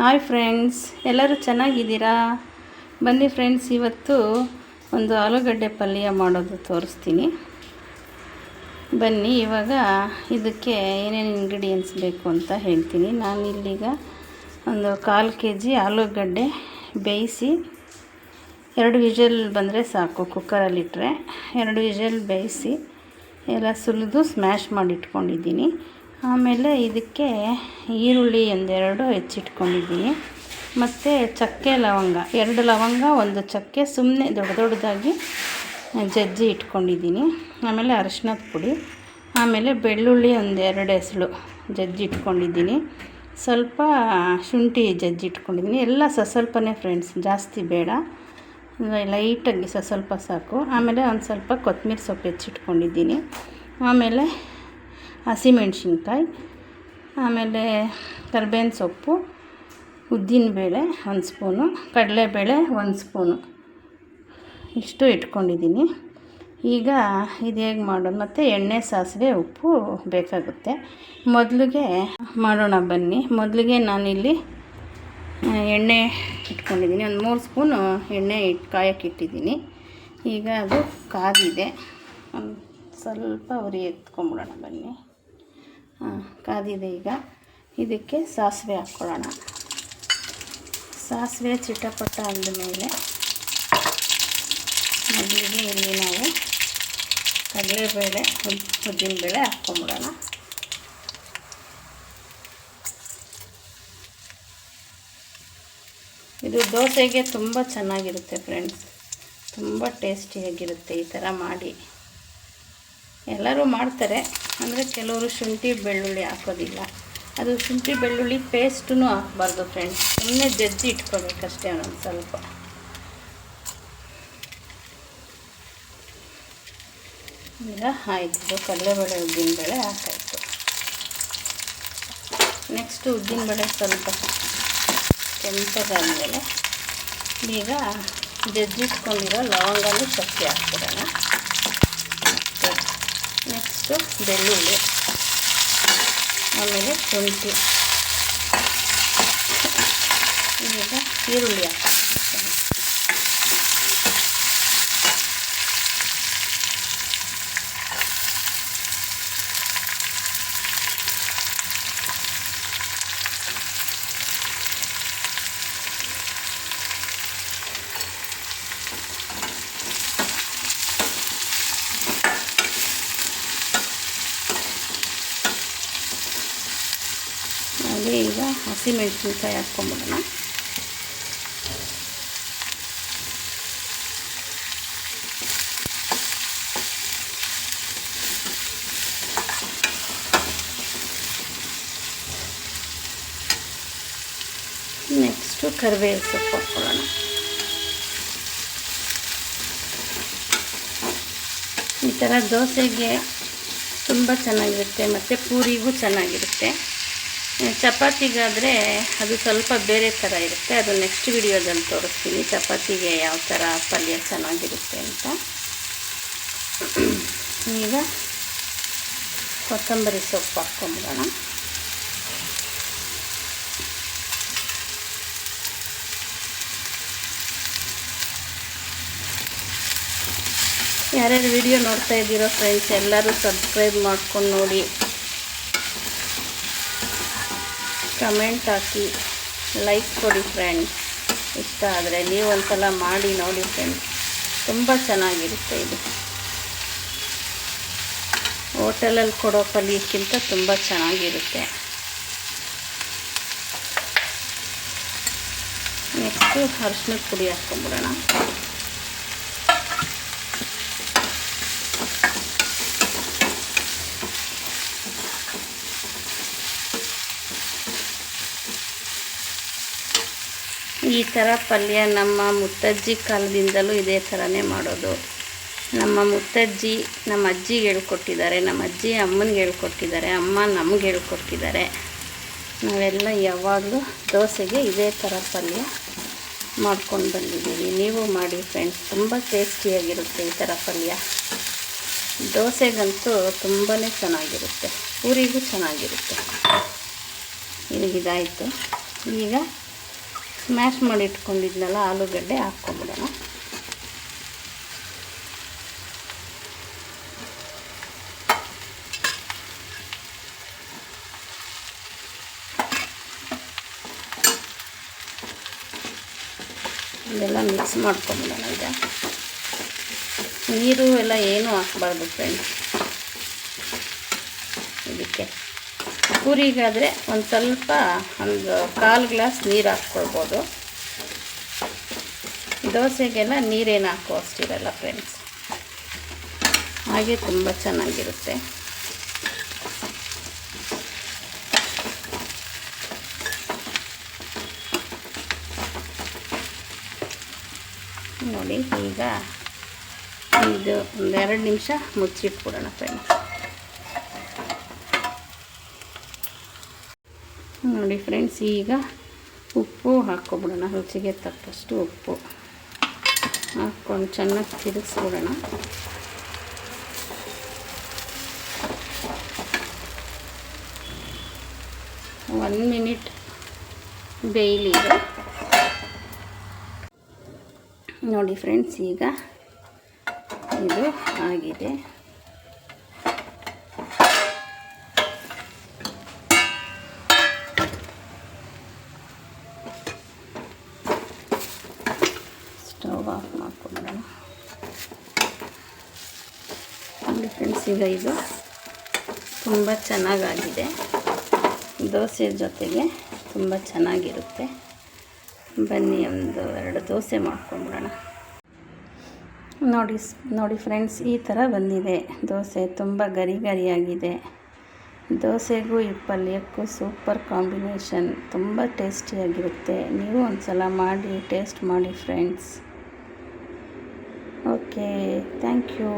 Hi friends, ಎಲ್ಲರೂ ಚೆನ್ನಾಗಿದ್ದೀರಾ? ಬನ್ನಿ ಫ್ರೆಂಡ್ಸ್, ಇವತ್ತು ಒಂದು ಆಲೂಗಡ್ಡೆ ಪಲ್ಯ ಮಾಡೋದು ತೋರಿಸ್ತೀನಿ. ಬನ್ನಿ, ಇವಾಗ ಇದಕ್ಕೆ ಏನೇನು ಇಂಗ್ರೀಡಿಯೆಂಟ್ಸ್ ಬೇಕು ಅಂತ ಹೇಳ್ತೀನಿ. ನಾನು ಇಲ್ಲಿಗ ಒಂದು ಕಾಲು ಕೆ ಜಿ ಆಲೂಗಡ್ಡೆ ಬೇಯಿಸಿ, ಎರಡು ವಿಷಲ್ ಬಂದರೆ ಸಾಕು ಕುಕ್ಕರಲ್ಲಿಟ್ಟರೆ ಎರಡು ವಿಷಲ್ ಬೇಯಿಸಿ, ಎಲ್ಲ ಸುಲಿದು ಸ್ಮ್ಯಾಶ್ ಮಾಡಿ ಇಟ್ಕೊಂಡಿದ್ದೀನಿ ಆಮೇಲೆ ಇದಕ್ಕೆ ಈರುಳ್ಳಿ ಒಂದೆರಡು ಹೆಚ್ಚಿಟ್ಕೊಂಡಿದ್ದೀನಿ. ಮತ್ತು ಚಕ್ಕೆ ಲವಂಗ, ಎರಡು ಲವಂಗ, ಒಂದು ಚಕ್ಕೆ ಸುಮ್ಮನೆ ದೊಡ್ಡ ದೊಡ್ಡದಾಗಿ ಜಜ್ಜಿ ಇಟ್ಕೊಂಡಿದ್ದೀನಿ. ಆಮೇಲೆ ಅರಿಶಿನದ ಪುಡಿ, ಆಮೇಲೆ ಬೆಳ್ಳುಳ್ಳಿ ಒಂದೆರಡು ಎಸಳು ಜಜ್ಜಿ ಇಟ್ಕೊಂಡಿದ್ದೀನಿ. ಸ್ವಲ್ಪ ಶುಂಠಿ ಜಜ್ಜಿ ಇಟ್ಕೊಂಡಿದ್ದೀನಿ. ಎಲ್ಲ ಸ ಸ್ವಲ್ಪನೇ ಫ್ರೆಂಡ್ಸ್ ಜಾಸ್ತಿ ಬೇಡ. ಲೈಟಾಗಿ ಸ್ವಲ್ಪ ಸಾಕು. ಆಮೇಲೆ ಒಂದು ಸ್ವಲ್ಪ ಕೊತ್ತಂಬರಿ ಸೊಪ್ಪು ಹೆಚ್ಚಿಟ್ಕೊಂಡಿದ್ದೀನಿ. ಆಮೇಲೆ ಹಸಿಮೆಣ್ಸಿನ್ಕಾಯಿ, ಆಮೇಲೆ ಕರ್ಬೇವಿನ ಸೊಪ್ಪು ಉದ್ದಿನಬೇಳೆ ಒಂದು ಸ್ಪೂನು ಕಡಲೆಬೇಳೆ ಒಂದು ಸ್ಪೂನು. ಇಷ್ಟು ಇಟ್ಕೊಂಡಿದ್ದೀನಿ. ಈಗ ಇದು ಹೇಗೆ ಮಾಡೋಣ ಮತ್ತು ಎಣ್ಣೆ, ಸಾಸಿವೆ, ಉಪ್ಪು ಬೇಕಾಗುತ್ತೆ. ಮೊದಲಿಗೆ ಮಾಡೋಣ ಬನ್ನಿ. ಮೊದಲಿಗೆ ನಾನಿಲ್ಲಿ ಎಣ್ಣೆ ಇಟ್ಕೊಂಡಿದ್ದೀನಿ. ಒಂದು ಮೂರು ಸ್ಪೂನು ಎಣ್ಣೆ ಇಟ್ಟು ಕಾಯಕ್ಕೆ ಇಟ್ಟಿದ್ದೀನಿ. ಈಗ ಅದು ಕಾದಿದೆ. ಸ್ವಲ್ಪ ಉರಿ ಎತ್ಕೊಂಬಿಡೋಣ ಬನ್ನಿ. ಹಾಂ, ಕಾದಿದೆ ಈಗ. ಇದಕ್ಕೆ ಸಾಸಿವೆ ಹಾಕ್ಕೊಳ್ಳೋಣ. ಸಾಸಿವೆ ಚಿಟಪಟ ಮೇಲೆ ಮೊದಲಿಗೆ ಇಲ್ಲಿ ನಾವು ಕಡಲೆಬೇಳೆ ಉದ್ದಿನಬೇಳೆ ಹಾಕ್ಕೊಂಬಿಡೋಣ. ಇದು ದೋಸೆಗೆ ತುಂಬ ಚೆನ್ನಾಗಿರುತ್ತೆ ಫ್ರೆಂಡ್ಸ್. ತುಂಬ ಟೇಸ್ಟಿಯಾಗಿರುತ್ತೆ ಈ ಥರ ಮಾಡಿ. ಎಲ್ಲರೂ ಮಾಡ್ತಾರೆ. ಅಂದರೆ ಕೆಲವರು ಶುಂಠಿ ಬೆಳ್ಳುಳ್ಳಿ ಹಾಕೋದಿಲ್ಲ. ಅದು ಶುಂಠಿ ಬೆಳ್ಳುಳ್ಳಿ ಪೇಸ್ಟೂ ಹಾಕ್ಬಾರ್ದು ಫ್ರೆಂಡ್ಸ್ ಸುಮ್ಮನೆ ಜಜ್ಜಿ ಇಟ್ಕೋಬೇಕಷ್ಟೇ ಒಂದೊಂದು ಸ್ವಲ್ಪ. ಈಗ ಆಯಿತು ಕಡಲೆಬೇಳೆ ಉದ್ದಿನಬೇಳೆ ಹಾಕಾಯಿತು. ನೆಕ್ಸ್ಟು ಉದ್ದಿನಬೇಳೆ ಸ್ವಲ್ಪ ಕೆಂಪದಾದಮೇಲೆ ಈಗ ಜಜ್ಜಿಟ್ಕೊಂಡಿರೋ ಲವಂಗಲ್ಲಿ ಚಕ್ಕೆ ಹಾಕ್ಬಿಡೋಣ. ನೆಕ್ಸ್ಟು ಬೆಳ್ಳುಳ್ಳಿ. ಆಮೇಲೆ ಶುಂಠಿ. ಈಗ ಈರುಳ್ಳಿ ಹಾಕ್ತೀನಿ ಹಾಗೆ ಈಗ ಹಸಿಮೆಣಸಿನ್ಕಾಯಿ ಹಾಕ್ಕೊಂಬಿಡೋಣ. ನೆಕ್ಸ್ಟು ಕರಿಬೇವು ಸೊಪ್ಪು ಹಾಕ್ಕೊಳ್ಳೋಣ. ಈ ಥರ ದೋಸೆಗೆ ತುಂಬ ಚೆನ್ನಾಗಿರುತ್ತೆ, ಮತ್ತು ಪೂರಿಗೂ ಚೆನ್ನಾಗಿರುತ್ತೆ. ಚಪಾತಿಗಾದರೆ ಅದು ಸ್ವಲ್ಪ ಬೇರೆ ಥರ ಇರುತ್ತೆ. ಅದು ನೆಕ್ಸ್ಟ್ ವಿಡಿಯೋದಲ್ಲಿ ತೋರಿಸ್ತೀನಿ. ಚಪಾತಿಗೆ ಯಾವ ಥರ ಪಲ್ಯ ಚೆನ್ನಾಗಿರುತ್ತೆ ಅಂತ. ಈಗ ಕೊತ್ತಂಬರಿ ಸೊಪ್ಪು ಹಾಕ್ಕೊಂಬಿಡೋಣ ಯಾರ್ಯಾರು ವಿಡಿಯೋ ನೋಡ್ತಾ ಇದ್ದೀರೋ ಫ್ರೆಂಡ್ಸ್ ಎಲ್ಲರೂ ಸಬ್ಸ್ಕ್ರೈಬ್ ಮಾಡ್ಕೊಂಡು ನೋಡಿ. ಕಮೆಂಟ್ ಹಾಕಿ ಲೈಕ್ ಕೊಡಿ ಫ್ರೆಂಡ್ಸ್ ಇಷ್ಟ ಆದರೆ ನೀವು ಒಂದ್ಸಲ ಮಾಡಿ ನೋಡಿ ಫ್ರೆಂಡ್ಸ್ ತುಂಬ ಚೆನ್ನಾಗಿರುತ್ತೆ ಇದು. ಹೋಟೆಲಲ್ಲಿ ಕೊಡೋ ಪಲ್ಯಕ್ಕಿಂತ ತುಂಬ ಚೆನ್ನಾಗಿರುತ್ತೆ. ನೆಕ್ಸ್ಟು ಅರ್ಶಿನದ ಪುಡಿ ಹಾಕ್ಕೊಂಬಿಡೋಣ ಈ ಥರ ಪಲ್ಯ ನಮ್ಮ ಮುತ್ತಜ್ಜಿ ಕಾಲದಿಂದಲೂ ಇದೇ ಥರನೇ ಮಾಡೋದು. ನಮ್ಮ ಮುತ್ತಜ್ಜಿ ನಮ್ಮ ಅಜ್ಜಿಗೆ ಹೇಳ್ಕೊಟ್ಟಿದ್ದಾರೆ, ನಮ್ಮ ಅಜ್ಜಿ ಅಮ್ಮನಿಗೆ ಹೇಳ್ಕೊಟ್ಟಿದ್ದಾರೆ, ಅಮ್ಮ ನಮಗೆ ಹೇಳ್ಕೊಟ್ಟಿದ್ದಾರೆ. ನಾವೆಲ್ಲ ಯಾವಾಗಲೂ ದೋಸೆಗೆ ಇದೇ ಥರ ಪಲ್ಯ ಮಾಡ್ಕೊಂಡು ಬಂದಿದ್ದೀವಿ. ನೀವು ಮಾಡಿ ಫ್ರೆಂಡ್ಸ್ ತುಂಬ ಟೇಸ್ಟಿಯಾಗಿರುತ್ತೆ ಈ ಥರ ಪಲ್ಯ. ದೋಸೆಗಂತೂ ತುಂಬಾ ಚೆನ್ನಾಗಿರುತ್ತೆ ಊರಿಗೂ ಚೆನ್ನಾಗಿರುತ್ತೆ. ಇದಾಯಿತು ಈಗ ಸ್ಮ್ಯಾಶ್ ಮಾಡಿ ಇಟ್ಕೊಂಡಿದ್ನಲ್ಲ, ಆಲೂಗಡ್ಡೆ ಹಾಕ್ಕೊಂಬಿಡೋಣ. ಇದೆಲ್ಲ ಮಿಕ್ಸ್ ಮಾಡ್ಕೊಂಬಿಡೋಣ ಈಗ. ನೀರು ಎಲ್ಲ ಏನೂ ಹಾಕ್ಬಾರ್ದು ಫ್ರೆಂಡ್ಸ್ ಇದಕ್ಕೆ. ಪೂರಿಗಾದರೆ ಒಂದು ಸ್ವಲ್ಪ ಒಂದು ಕಾಲು ಗ್ಲಾಸ್ ನೀರು ಹಾಕ್ಕೊಳ್ಬೋದು. ದೋಸೆಗೆಲ್ಲ ನೀರೇನು ಹಾಕೋ ಅಷ್ಟಿರಲ್ಲ ಫ್ರೆಂಡ್ಸ್ ಹಾಗೆ ತುಂಬ ಚೆನ್ನಾಗಿರುತ್ತೆ. ನೋಡಿ ಈಗ ಇದು ಒಂದೆರಡು ನಿಮಿಷ ಮುಚ್ಚಿಟ್ಬಿಡೋಣ ಫ್ರೆಂಡ್ಸ್ ನೋಡಿ ಫ್ರೆಂಡ್ಸ್, ಈಗ ಉಪ್ಪು ಹಾಕ್ಕೊಬಿಡೋಣ. ರುಚಿಗೆ ತಕ್ಕಷ್ಟು ಉಪ್ಪು ಹಾಕ್ಕೊಂಡು ಚೆನ್ನಾಗಿ ತಿರುಗಿಸ್ಬಿಡೋಣ. ಒನ್ ಮಿನಿಟ್ ಬೇಯಲಿ ನೋಡಿ ಫ್ರೆಂಡ್ಸ್, ಈಗ ಇದು ಆಗಿದೆ. ಮಾಡ್ಕೊಂಬಿಡೋಣ ನೋಡಿ ಫ್ರೆಂಡ್ಸ್ ಈಗ ಇದು ತುಂಬ ಚೆನ್ನಾಗಾಗಿದೆ. ದೋಸೆ ಜೊತೆಗೆ ತುಂಬ ಚೆನ್ನಾಗಿರುತ್ತೆ. ಬನ್ನಿ, ಒಂದು ಎರಡು ದೋಸೆ ಮಾಡ್ಕೊಂಬಿಡೋಣ ನೋಡಿ ನೋಡಿ ಫ್ರೆಂಡ್ಸ್ ಈ ಥರ ಬಂದಿದೆ ದೋಸೆ. ತುಂಬ ಗರಿ ಗರಿಯಾಗಿದೆ ದೋಸೆಗೂ ಈ ಪಲ್ಯಕ್ಕೂ ಸೂಪರ್ ಕಾಂಬಿನೇಷನ್ ತುಂಬ ಟೇಸ್ಟಿಯಾಗಿರುತ್ತೆ ನೀವು ಒಂದು ಸಲ ಮಾಡಿ ಟೇಸ್ಟ್ ಮಾಡಿ ಫ್ರೆಂಡ್ಸ್ ಓಕೆ ಥ್ಯಾಂಕ್ ಯು